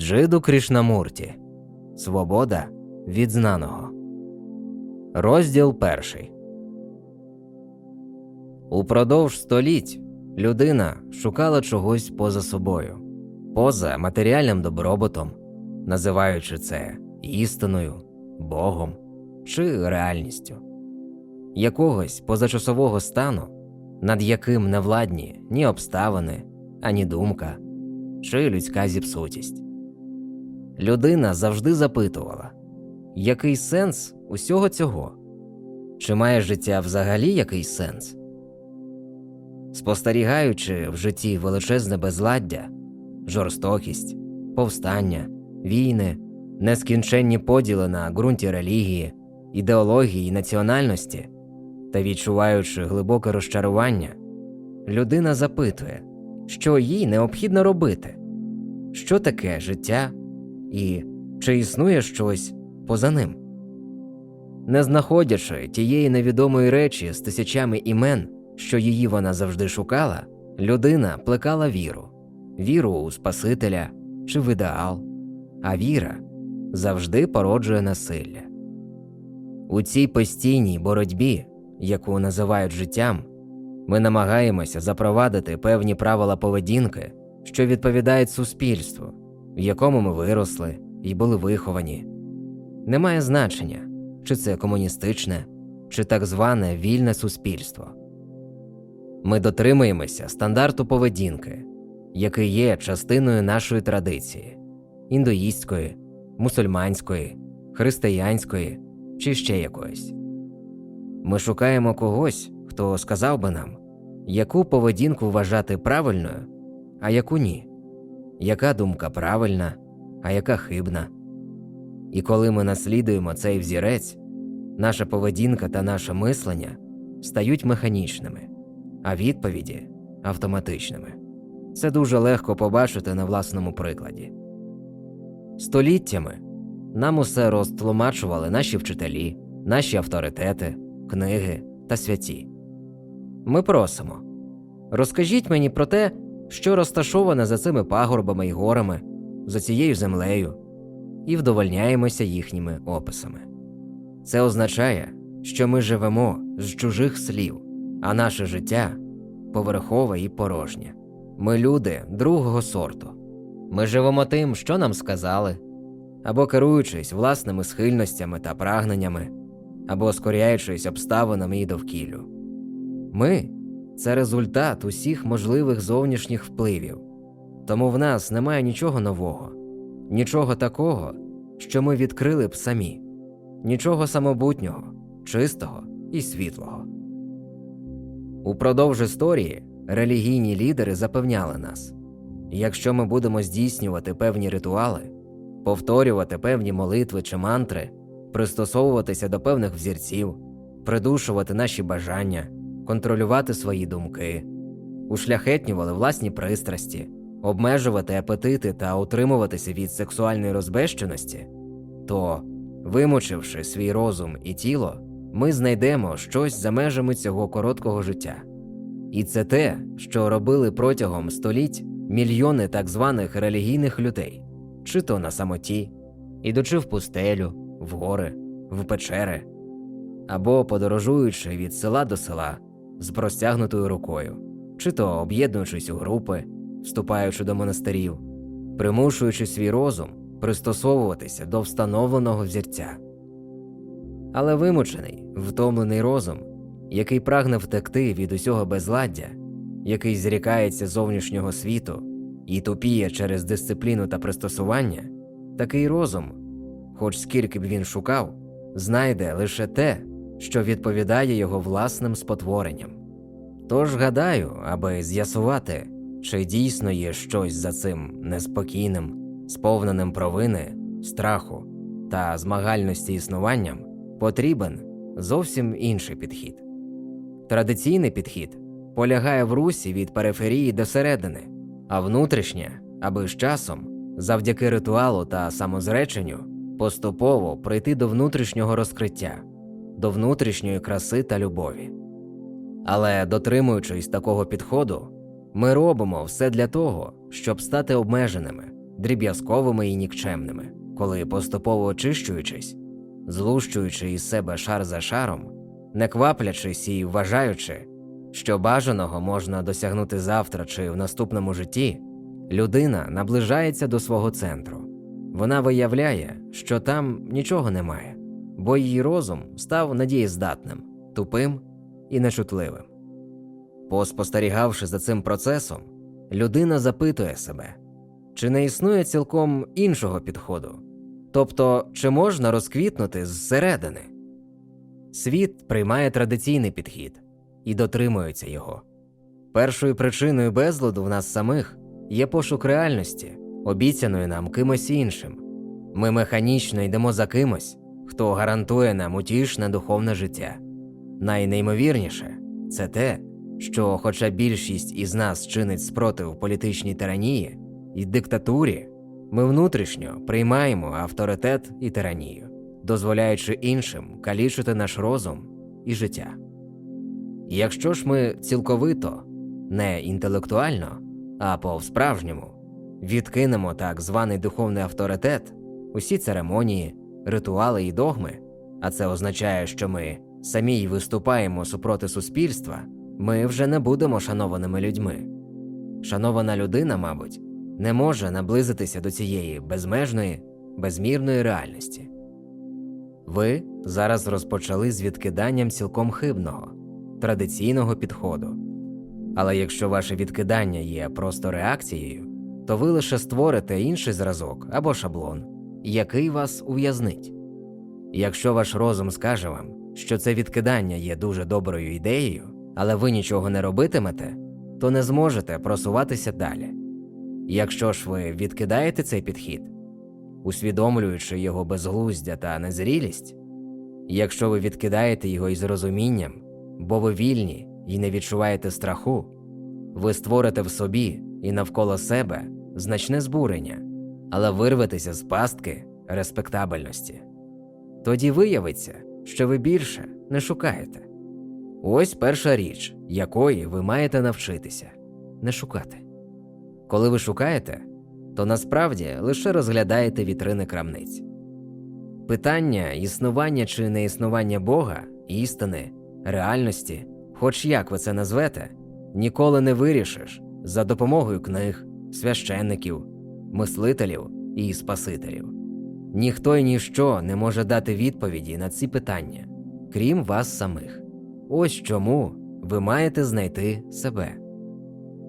Джиду Крішнамурті Свобода від знаного. Розділ перший. Упродовж століть людина шукала чогось поза собою, поза матеріальним добробутом, називаючи це істиною, Богом чи реальністю, якогось позачасового стану, над яким не владні ні обставини, ані думка, чи людська зіпсутість. Людина завжди запитувала, який сенс усього цього? Чи має життя взагалі якийсь сенс? Спостерігаючи в житті величезне безладдя, жорстокість, повстання, війни, нескінченні поділи на ґрунті релігії, ідеології і національності та відчуваючи глибоке розчарування, людина запитує, що їй необхідно робити, що таке життя і чи існує щось поза ним. Не знаходячи тієї невідомої речі з тисячами імен, що її вона завжди шукала, людина плекала віру, віру у Спасителя чи в ідеал, а віра завжди породжує насилля. У цій постійній боротьбі, яку називають життям, ми намагаємося запровадити певні правила поведінки, що відповідають суспільству, в якому ми виросли і були виховані. Немає значення, чи це комуністичне, чи так зване вільне суспільство. Ми дотримуємося стандарту поведінки, який є частиною нашої традиції індуїстської, мусульманської, християнської чи ще якоїсь. Ми шукаємо когось, хто сказав би нам, яку поведінку вважати правильною, а яку ні, яка думка правильна, а яка хибна. І коли ми наслідуємо цей взірець, наша поведінка та наше мислення стають механічними, а відповіді автоматичними. Це дуже легко побачити на власному прикладі. Століттями нам усе розтлумачували наші вчителі, наші авторитети, книги та святі. Ми просимо розкажіть мені про те, що розташоване за цими пагорбами й горами, за цією землею, і вдовольняємося їхніми описами. Це означає, що ми живемо з чужих слів, а наше життя поверхове і порожнє. Ми люди другого сорту. Ми живемо тим, що нам сказали, або керуючись власними схильностями та прагненнями, або скоряючись обставинами і довкіллю. Ми це результат усіх можливих зовнішніх впливів, тому в нас немає нічого нового, нічого такого, що ми відкрили б самі, нічого самобутнього, чистого і світлого. Упродовж історії релігійні лідери запевняли нас якщо ми будемо здійснювати певні ритуали, повторювати певні молитви чи мантри, пристосовуватися до певних взірців, придушувати наші бажання, контролювати свої думки, ушляхетнювали власні пристрасті, обмежувати апетити та утримуватися від сексуальної розбещеності, то, вимучивши свій розум і тіло, ми знайдемо щось за межами цього короткого життя. І це те, що робили протягом століть мільйони так званих релігійних людей, чи то на самоті, ідучи в пустелю, в гори, в печери, або подорожуючи від села до села з простягнутою рукою, чи то об'єднуючись у групи, вступаючи до монастирів, примушуючи свій розум пристосовуватися до встановленого взірця. Але вимучений, втомлений розум, який прагне втекти від усього безладдя, який зрікається зовнішнього світу і тупіє через дисципліну та пристосування, такий розум, хоч скільки б він шукав, знайде лише те, що відповідає його власним спотворенням. Тож гадаю, аби з'ясувати, чи дійсно є щось за цим неспокійним, сповненим провини, страху та змагальності існуванням, потрібен зовсім інший підхід. Традиційний підхід полягає в русі від периферії до середини, а внутрішнє, аби з часом, завдяки ритуалу та самозреченню, поступово прийти до внутрішнього розкриття, до внутрішньої краси та любові. Але дотримуючись такого підходу, ми робимо все для того, щоб стати обмеженими, дріб'язковими і нікчемними, коли поступово очищуючись, злущуючи із себе шар за шаром, не кваплячись і вважаючи, що бажаного можна досягнути завтра чи в наступному житті, людина наближається до свого центру. Вона виявляє, що там нічого немає, бо її розум став надієздатним, тупим і нечутливим. Поспостерігавши за цим процесом, людина запитує себе, чи не існує цілком іншого підходу, тобто, чи можна розквітнути зсередини. Світ приймає традиційний підхід і дотримується його. Першою причиною безладу в нас самих є пошук реальності, обіцяної нам кимось іншим. Ми механічно йдемо за кимось, хто гарантує нам утішне духовне життя. Найнеймовірніше це те, що, хоча більшість із нас чинить спротив політичній тиранії і диктатурі, ми внутрішньо приймаємо авторитет і тиранію, дозволяючи іншим калічити наш розум і життя. Якщо ж ми цілковито, не інтелектуально, а по-справжньому відкинемо так званий духовний авторитет, усі церемонії, ритуали і догми, а це означає, що ми самі й виступаємо супроти суспільства, ми вже не будемо шанованими людьми. Шанована людина, мабуть, не може наблизитися до цієї безмежної, безмірної реальності. Ви зараз розпочали з відкиданням цілком хибного, традиційного підходу. Але якщо ваше відкидання є просто реакцією, то ви лише створите інший зразок або шаблон, який вас ув'язнить. Якщо ваш розум скаже вам, що це відкидання є дуже доброю ідеєю, але ви нічого не робитимете, то не зможете просуватися далі. Якщо ж ви відкидаєте цей підхід, усвідомлюючи його безглуздя та незрілість, якщо ви відкидаєте його із розумінням, бо ви вільні і не відчуваєте страху, ви створите в собі і навколо себе значне збурення, але вирветеся з пастки респектабельності. Тоді виявиться, що ви більше не шукаєте. Ось перша річ, якої ви маєте навчитися не шукати. Коли ви шукаєте, то насправді лише розглядаєте вітрини крамниць. Питання існування чи неіснування Бога, істини, реальності, хоч як ви це назвете, ніколи не вирішиш за допомогою книг, священників, мислителів і спасителів. Ніхто й ніщо не може дати відповіді на ці питання, крім вас самих. Ось чому ви маєте знайти себе.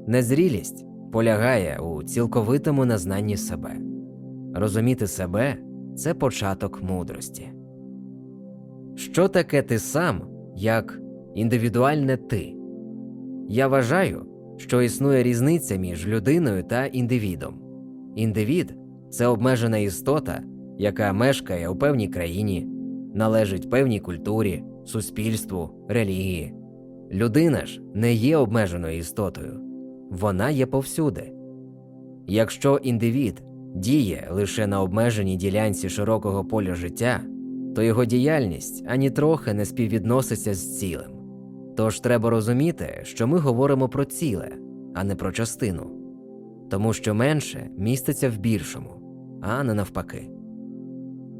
Незрілість полягає у цілковитому незнанні себе. Розуміти себе це початок мудрості. Що таке ти сам як індивідуальне ти? Я вважаю, що існує різниця між людиною та індивідом. Індивід це обмежена істота, яка мешкає у певній країні, належить певній культурі, суспільству, релігії. Людина ж не є обмеженою істотою, вона є повсюди. Якщо індивід діє лише на обмеженій ділянці широкого поля життя, то його діяльність ані трохи не співвідноситься з цілим. Тож треба розуміти, що ми говоримо про ціле, а не про частину, тому що менше міститься в більшому, а не навпаки.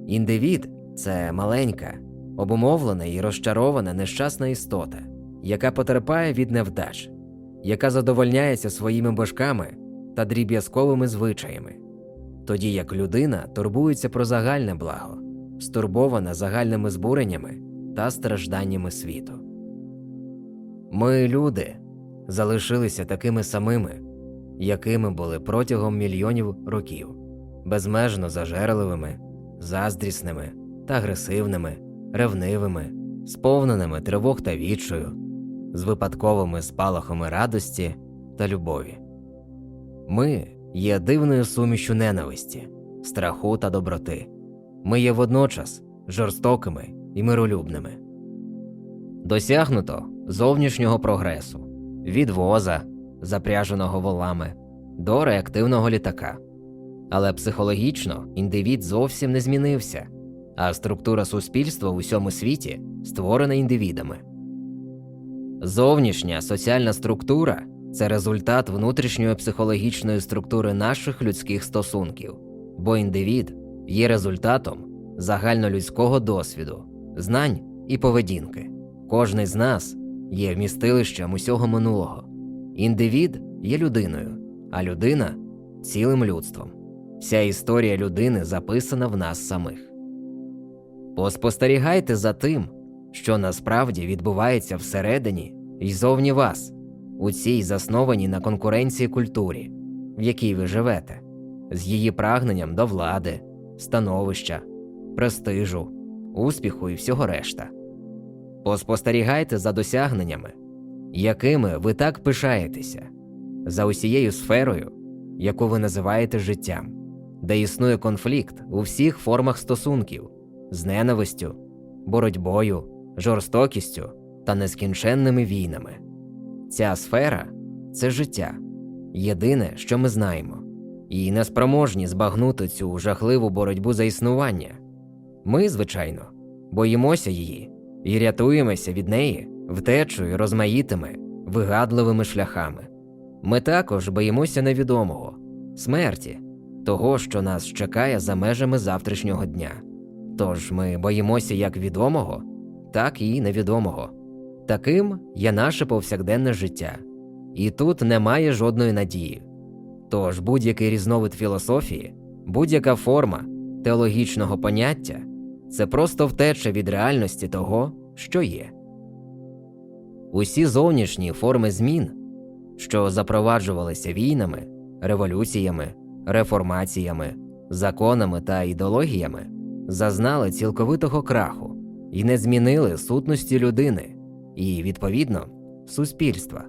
Індивід це маленька, обумовлена і розчарована нещасна істота, яка потерпає від невдач, яка задовольняється своїми божками та дріб'язковими звичаями, тоді як людина турбується про загальне благо, стурбована загальними збуреннями та стражданнями світу. Ми, люди, залишилися такими самими, якими були протягом мільйонів років, безмежно зажерливими, заздрісними та агресивними, ревнивими, сповненими тривог та відчаю, з випадковими спалахами радості та любові. Ми є дивною сумішю ненависті, страху та доброти. Ми є водночас жорстокими і миролюбними. Досягнуто зовнішнього прогресу від воза, запряженого волами, до реактивного літака. Але психологічно індивід зовсім не змінився, а структура суспільства в усьому світі створена індивідами. Зовнішня соціальна структура це результат внутрішньої психологічної структури наших людських стосунків, бо індивід є результатом загальнолюдського досвіду, знань і поведінки. Кожний з нас є вмістилищем усього минулого. Індивід є людиною, а людина цілим людством. Вся історія людини записана в нас самих. Поспостерігайте за тим, що насправді відбувається всередині і зовні вас, у цій заснованій на конкуренції культурі, в якій ви живете, з її прагненням до влади, становища, престижу, успіху і всього решта. Поспостерігайте за досягненнями, якими ви так пишаєтеся, за усією сферою, яку ви називаєте життям, де існує конфлікт у всіх формах стосунків з ненавистю, боротьбою, жорстокістю та нескінченними війнами. Ця сфера це життя, єдине, що ми знаємо, і неспроможні збагнути цю жахливу боротьбу за існування. Ми, звичайно, боїмося її і рятуємося від неї втечою розмаїтими, вигадливими шляхами. Ми також боїмося невідомого, смерті, того, що нас чекає за межами завтрашнього дня. Тож ми боїмося як відомого, так і невідомого. Таким є наше повсякденне життя, і тут немає жодної надії. Тож будь-який різновид філософії, будь-яка форма теологічного поняття це просто втеча від реальності того, що є. Усі зовнішні форми змін, що запроваджувалися війнами, революціями, реформаціями, законами та ідеологіями, зазнали цілковитого краху і не змінили сутності людини і, відповідно, суспільства.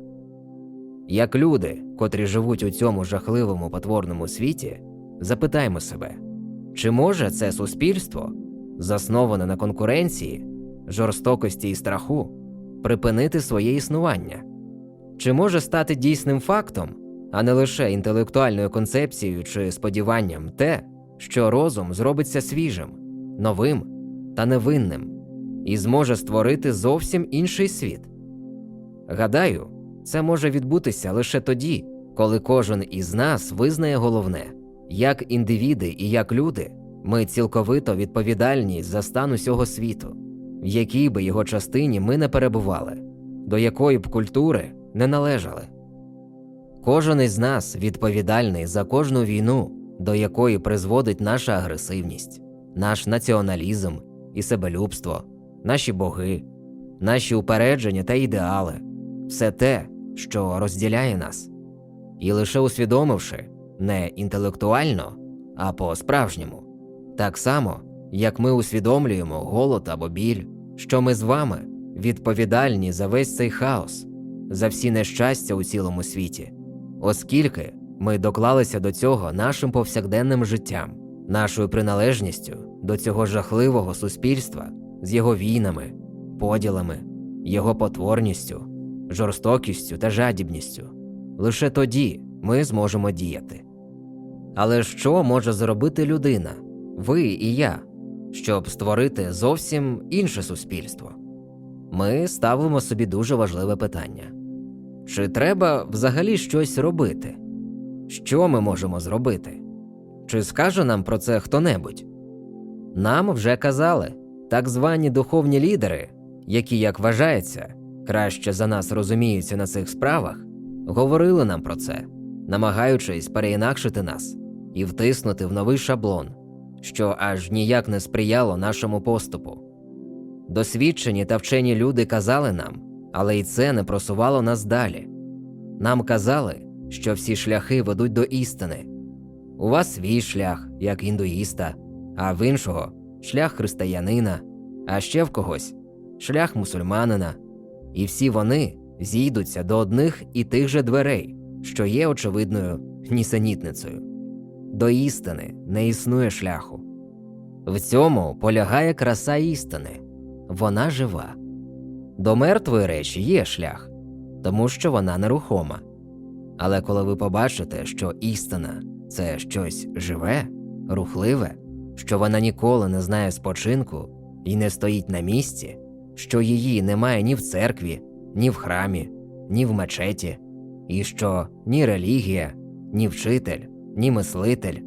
Як люди, котрі живуть у цьому жахливому потворному світі, запитаймо себе, чи може це суспільство, засноване на конкуренції, жорстокості і страху, припинити своє існування? Чи може стати дійсним фактом, а не лише інтелектуальною концепцією чи сподіванням те, що розум зробиться свіжим, новим та невинним і зможе створити зовсім інший світ? Гадаю, це може відбутися лише тоді, коли кожен із нас визнає головне, як індивіди і як люди, ми цілковито відповідальні за стан усього світу, в якій би його частині ми не перебували, до якої б культури не належали. Кожен із нас відповідальний за кожну війну, до якої призводить наша агресивність, наш націоналізм і себелюбство, наші боги, наші упередження та ідеали, все те, що розділяє нас. І лише усвідомивши не інтелектуально, а по-справжньому, так само, як ми усвідомлюємо голод або біль, що ми з вами відповідальні за весь цей хаос, за всі нещастя у цілому світі, оскільки ми доклалися до цього нашим повсякденним життям, нашою приналежністю до цього жахливого суспільства з його війнами, поділами, його потворністю, жорстокістю та жадібністю. Лише тоді ми зможемо діяти. Але що може зробити людина, ви і я, щоб створити зовсім інше суспільство? Ми ставимо собі дуже важливе питання: чи треба взагалі щось робити? Що ми можемо зробити? Чи скаже нам про це хто-небудь? Нам вже казали так звані духовні лідери, які, як вважається, краще за нас розуміються на цих справах, говорили нам про це, намагаючись переінакшити нас і втиснути в новий шаблон, що аж ніяк не сприяло нашому поступу. Досвідчені та вчені люди казали нам, але й це не просувало нас далі. Нам казали, що всі шляхи ведуть до істини. У вас свій шлях, як індуїста, а в іншого шлях християнина, а ще в когось шлях мусульманина, і всі вони зійдуться до одних і тих же дверей, що є очевидною нісенітницею. До істини не існує шляху. В цьому полягає краса істини вона жива. До мертвої речі є шлях, тому що вона нерухома. Але коли ви побачите, що істина це щось живе, рухливе, що вона ніколи не знає спочинку і не стоїть на місці, що її немає ні в церкві, ні в храмі, ні в мечеті, і що ні релігія, ні вчитель, ні мислитель,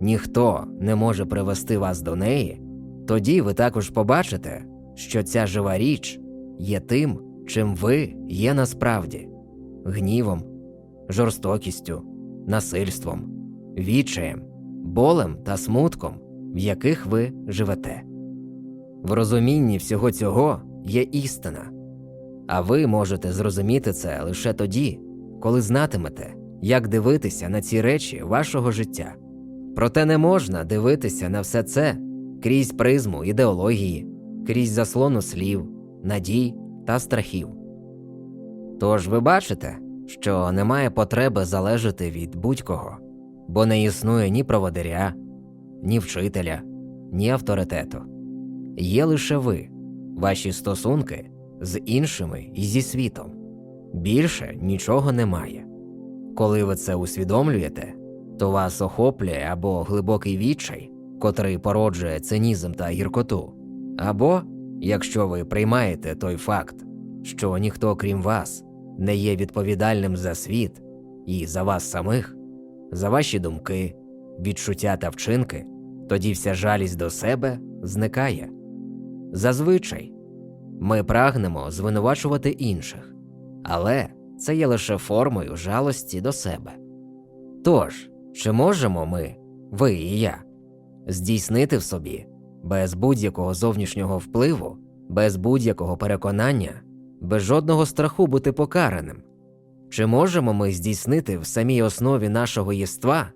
ніхто не може привести вас до неї, тоді ви також побачите, що ця жива річ є тим, чим ви є насправді гнівом, жорстокістю, насильством, відчаєм, болем та смутком, в яких ви живете. В розумінні всього цього є істина, а ви можете зрозуміти це лише тоді, коли знатимете, як дивитися на ці речі вашого життя. Проте не можна дивитися на все це крізь призму ідеології, крізь заслону слів, надій та страхів. Тож ви бачите, що немає потреби залежати від будь-кого, бо не існує ні проводиря, ні вчителя, ні авторитету. Є лише ви, ваші стосунки з іншими і зі світом. Більше нічого немає. Коли ви це усвідомлюєте, то вас охоплює або глибокий відчай, котрий породжує цинізм та гіркоту, або, якщо ви приймаєте той факт, що ніхто крім вас не є відповідальним за світ і за вас самих, за ваші думки, відчуття та вчинки, тоді вся жалість до себе зникає. Зазвичай ми прагнемо звинувачувати інших, але це є лише формою жалості до себе. Тож, чи можемо ми, ви і я, здійснити в собі без будь-якого зовнішнього впливу, без будь-якого переконання, без жодного страху бути покараним? Чи можемо ми здійснити в самій основі нашого єства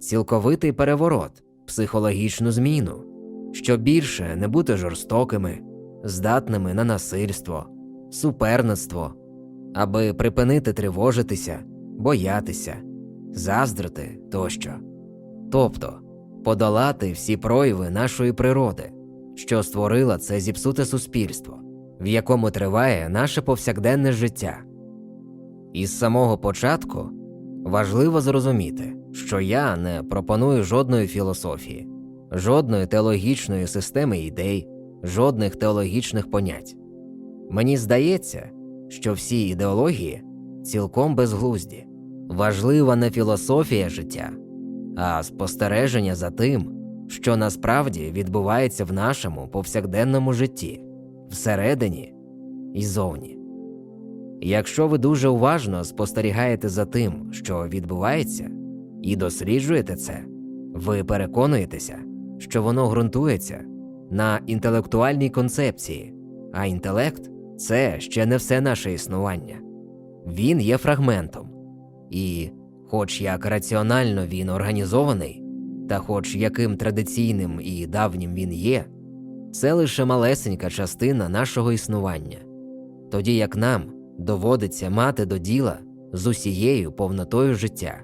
цілковитий переворот, психологічну зміну, щоб більше не бути жорстокими, здатними на насильство, суперництво, аби припинити тривожитися, боятися, заздрити тощо, тобто подолати всі прояви нашої природи, що створила це зіпсуте суспільство, в якому триває наше повсякденне життя. Із самого початку важливо зрозуміти, що я не пропоную жодної філософії, жодної теологічної системи ідей, жодних теологічних понять. Мені здається, що всі ідеології цілком безглузді, важлива не філософія життя, а спостереження за тим, що насправді відбувається в нашому повсякденному житті, всередині і зовні. Якщо ви дуже уважно спостерігаєте за тим, що відбувається, і досліджуєте це, ви переконуєтеся, що воно ґрунтується на інтелектуальній концепції, а інтелект це ще не все наше існування. Він є фрагментом, і, хоч як раціонально він організований, та хоч яким традиційним і давнім він є, це лише малесенька частина нашого існування, тоді як нам доводиться мати до діла з усією повнотою життя.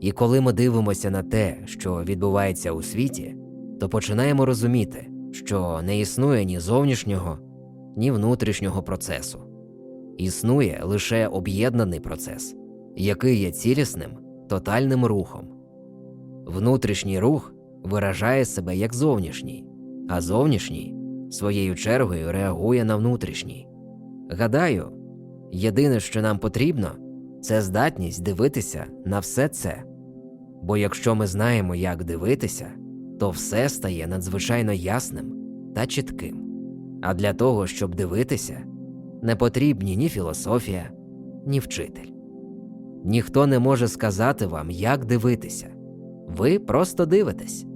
І коли ми дивимося на те, що відбувається у світі, то починаємо розуміти, що не існує ні зовнішнього, ні внутрішнього процесу. Існує лише об'єднаний процес, який є цілісним, тотальним рухом. Внутрішній рух виражає себе як зовнішній, а зовнішній своєю чергою реагує на внутрішній. Гадаю, єдине, що нам потрібно, це здатність дивитися на все це. Бо якщо ми знаємо, як дивитися, то все стає надзвичайно ясним та чітким. А для того, щоб дивитися, не потрібні ні філософія, ні вчитель. Ніхто не може сказати вам, як дивитися, ви просто дивитесь.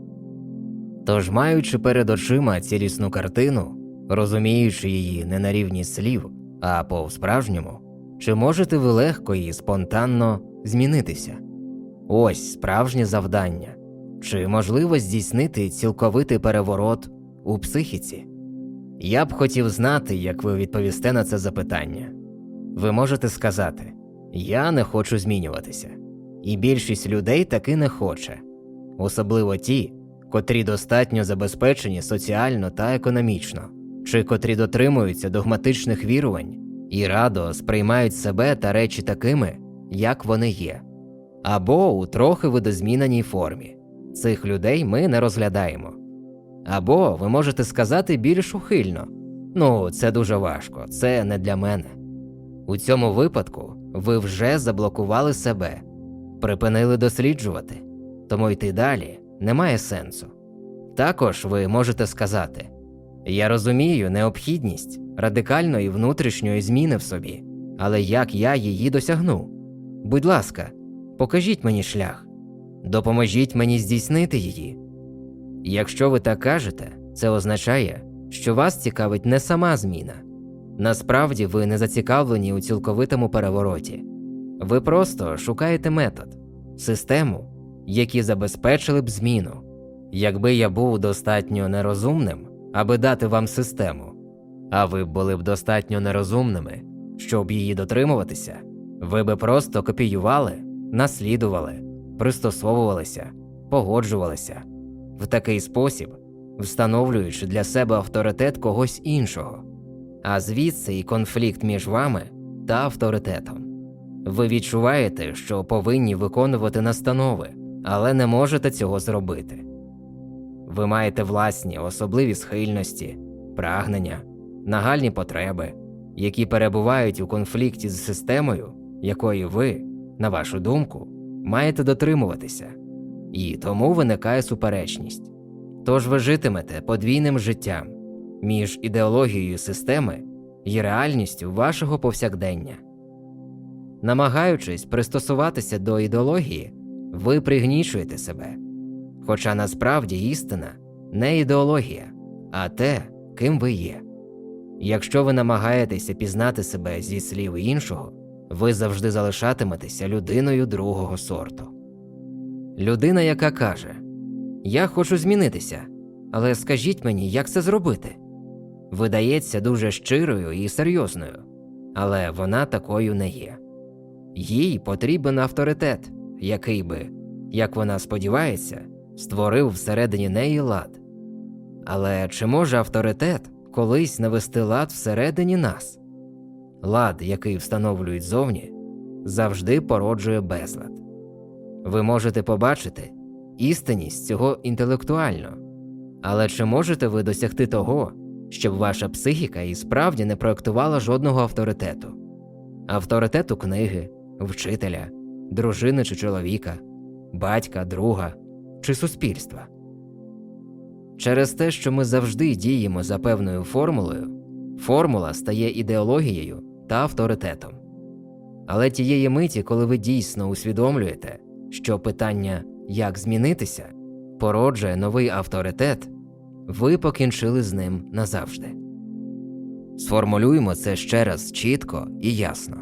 Тож, маючи перед очима цілісну картину, розуміючи її не на рівні слів, а по справжньому, чи можете ви легко і спонтанно змінитися? Ось справжнє завдання. Чи можливо здійснити цілковитий переворот у психіці? Я б хотів знати, як ви відповісте на це запитання. Ви можете сказати: Я не хочу змінюватися, і більшість людей таки не хоче, особливо ті, котрі достатньо забезпечені соціально та економічно, чи котрі дотримуються догматичних вірувань і радо сприймають себе та речі такими, як вони є, або у трохи видозміненій формі. Цих людей ми не розглядаємо. Або ви можете сказати більш ухильно ну, це дуже важко, це не для мене. У цьому випадку ви вже заблокували себе, припинили досліджувати, тому йти далі немає сенсу. Також ви можете сказати: Я розумію необхідність радикальної внутрішньої зміни в собі, але як я її досягну? Будь ласка, покажіть мені шлях, допоможіть мені здійснити її. Якщо ви так кажете, це означає, що вас цікавить не сама зміна. Насправді ви не зацікавлені у цілковитому перевороті. Ви просто шукаєте метод, систему, які забезпечили б зміну. Якби я був достатньо нерозумним, аби дати вам систему, а ви були б достатньо нерозумними, щоб її дотримуватися, ви би просто копіювали, наслідували, пристосовувалися, погоджувалися в такий спосіб, встановлюючи для себе авторитет когось іншого, а звідси і конфлікт між вами та авторитетом. Ви відчуваєте, що повинні виконувати настанови, але не можете цього зробити. Ви маєте власні особливі схильності, прагнення, нагальні потреби, які перебувають у конфлікті з системою, якої ви, на вашу думку, маєте дотримуватися, і тому виникає суперечність. Тож ви житимете подвійним життям між ідеологією системи і реальністю вашого повсякдення. Намагаючись пристосуватися до ідеології, ви пригнічуєте себе. Хоча насправді істина не ідеологія, а те, ким ви є. Якщо ви намагаєтеся пізнати себе зі слів іншого, ви завжди залишатиметеся людиною другого сорту. Людина, яка каже Я хочу змінитися, але скажіть мені, як це зробити, видається дуже щирою і серйозною, але вона такою не є. Їй потрібен авторитет, який би, як вона сподівається, створив всередині неї лад. Але чи може авторитет колись навести лад всередині нас? Лад, який встановлюють зовні, завжди породжує безлад. Ви можете побачити істинність цього інтелектуально, але чи можете ви досягти того, щоб ваша психіка і справді не проектувала жодного авторитету, авторитету книги, вчителя, дружини чи чоловіка, батька, друга чи суспільства? Через те, що ми завжди діємо за певною формулою, формула стає ідеологією та авторитетом. Але тієї миті, коли ви дійсно усвідомлюєте, що питання як змінитися породжує новий авторитет, ви покінчили з ним назавжди. Сформулюємо це ще раз чітко і ясно.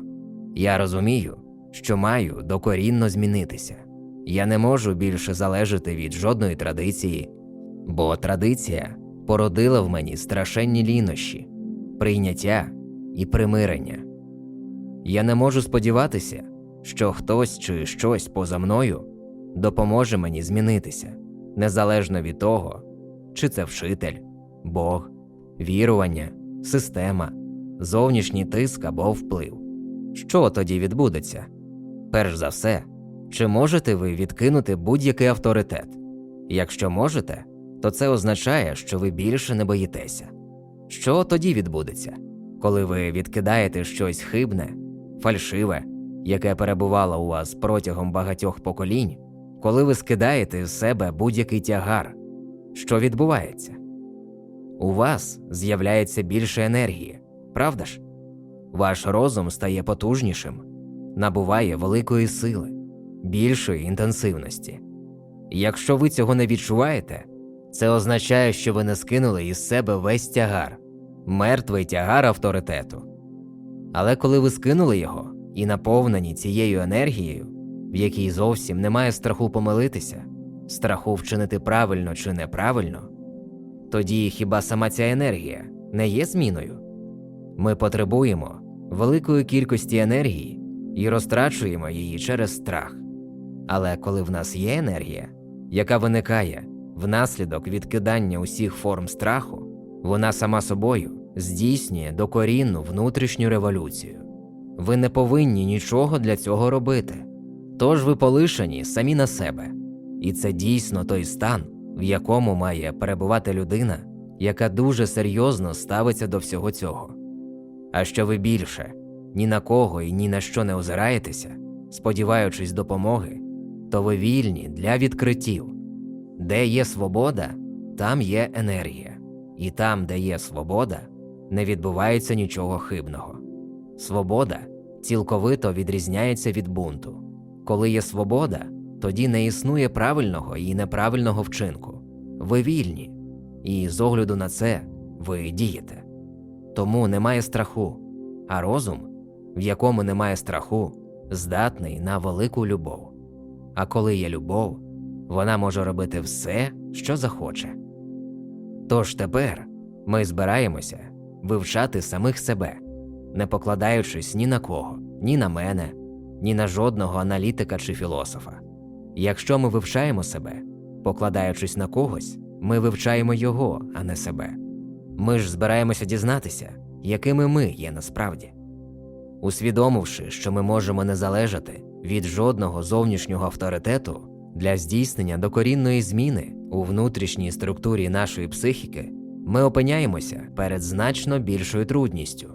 Я розумію, що маю докорінно змінитися. Я не можу більше залежати від жодної традиції, бо традиція породила в мені страшенні лінощі, прийняття і примирення. Я не можу сподіватися, що хтось чи щось поза мною допоможе мені змінитися, незалежно від того, чи це вчитель, Бог, вірування, система, зовнішній тиск або вплив. Що тоді відбудеться? Перш за все, чи можете ви відкинути будь-який авторитет? Якщо можете, то це означає, що ви більше не боїтеся. Що тоді відбудеться, коли ви відкидаєте щось хибне, фальшиве, яке перебувало у вас протягом багатьох поколінь, коли ви скидаєте з себе будь-який тягар, що відбувається? У вас з'являється більше енергії, правда ж? Ваш розум стає потужнішим, набуває великої сили, більшої інтенсивності. Якщо ви цього не відчуваєте, це означає, що ви не скинули із себе весь тягар, мертвий тягар авторитету. Але коли ви скинули його і наповнені цією енергією, в якій зовсім немає страху помилитися, страху вчинити правильно чи неправильно, тоді хіба сама ця енергія не є зміною? Ми потребуємо великої кількості енергії і розтрачуємо її через страх. Але коли в нас є енергія, яка виникає внаслідок відкидання усіх форм страху, вона сама собою здійснює докорінну внутрішню революцію. Ви не повинні нічого для цього робити, тож ви полишені самі на себе, і це дійсно той стан, в якому має перебувати людина, яка дуже серйозно ставиться до всього цього. А що ви більше, ні на кого і ні на що не озираєтеся, сподіваючись допомоги, то ви вільні для відкриттів. Де є свобода, там є енергія, і там, де є свобода, не відбувається нічого хибного. Свобода цілковито відрізняється від бунту. Коли є свобода, тоді не існує правильного і неправильного вчинку. Ви вільні, і з огляду на це ви дієте. Тому немає страху, а розум, в якому немає страху, здатний на велику любов. А коли є любов, вона може робити все, що захоче. Тож тепер ми збираємося вивчати самих себе, не покладаючись ні на кого, ні на мене, ні на жодного аналітика чи філософа. Якщо ми вивчаємо себе, покладаючись на когось, ми вивчаємо його, а не себе. Ми ж збираємося дізнатися, якими ми є насправді. Усвідомивши, що ми можемо не залежати від жодного зовнішнього авторитету для здійснення докорінної зміни у внутрішній структурі нашої психіки, ми опиняємося перед значно більшою трудністю,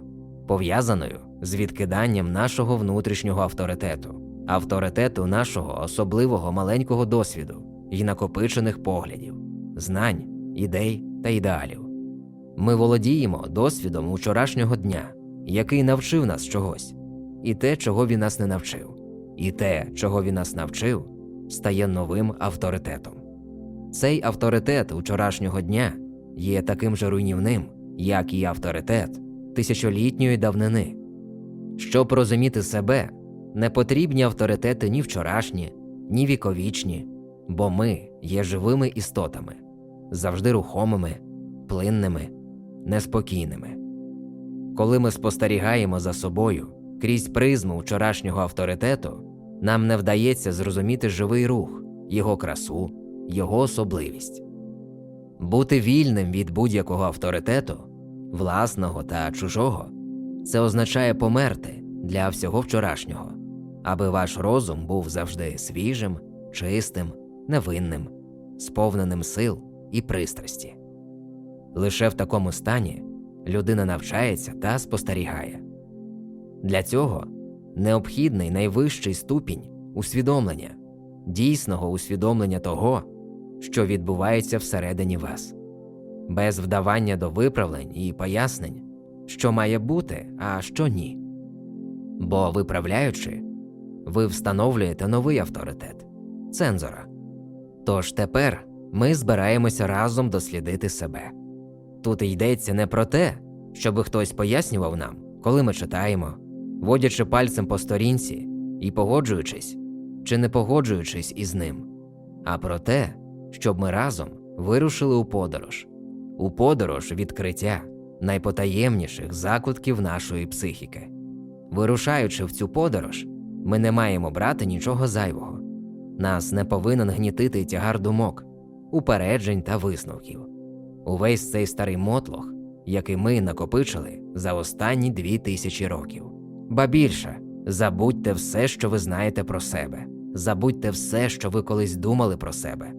пов'язаною з відкиданням нашого внутрішнього авторитету, авторитету нашого особливого маленького досвіду і накопичених поглядів, знань, ідей та ідеалів. Ми володіємо досвідом учорашнього дня, який навчив нас чогось, і те, чого він нас не навчив, і те, чого він нас навчив, стає новим авторитетом. Цей авторитет учорашнього дня є таким же руйнівним, як і авторитет тисячолітньої давнини. Щоб розуміти себе, не потрібні авторитети ні вчорашні, ні віковічні, бо ми є живими істотами, завжди рухомими, плинними, неспокійними. Коли ми спостерігаємо за собою крізь призму вчорашнього авторитету, нам не вдається зрозуміти живий рух, його красу, його особливість. Бути вільним від будь-якого авторитету, власного та чужого, це означає померти для всього вчорашнього, аби ваш розум був завжди свіжим, чистим, невинним, сповненим сил і пристрасті. Лише в такому стані людина навчається та спостерігає. Для цього необхідний найвищий ступінь усвідомлення, дійсного усвідомлення того, що відбувається всередині вас, без вдавання до виправлень і пояснень, що має бути, а що ні. Бо, виправляючи, ви встановлюєте новий авторитет цензора. Тож тепер ми збираємося разом дослідити себе. Тут йдеться не про те, щоби хтось пояснював нам, коли ми читаємо, водячи пальцем по сторінці і погоджуючись чи не погоджуючись із ним, а про те, щоб ми разом вирушили у подорож, у подорож відкриття найпотаємніших закутків нашої психіки. Вирушаючи в цю подорож, ми не маємо брати нічого зайвого. Нас не повинен гнітити тягар думок, упереджень та висновків. Увесь цей старий мотлох, який ми накопичили за останні дві тисячі років. Ба більше, забудьте все, що ви знаєте про себе, забудьте все, що ви колись думали про себе.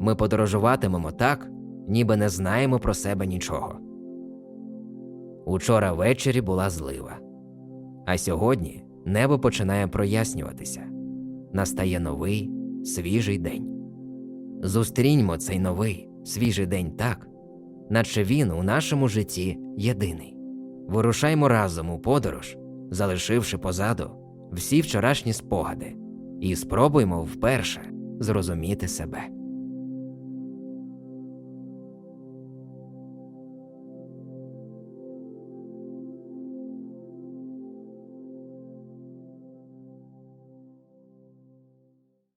Ми подорожуватимемо так, ніби не знаємо про себе нічого. Учора ввечері була злива, а сьогодні небо починає прояснюватися. Настає новий, свіжий день. Зустріньмо цей новий, свіжий день так, наче він у нашому житті єдиний. Вирушаймо разом у подорож, залишивши позаду всі вчорашні спогади, і спробуймо вперше зрозуміти себе.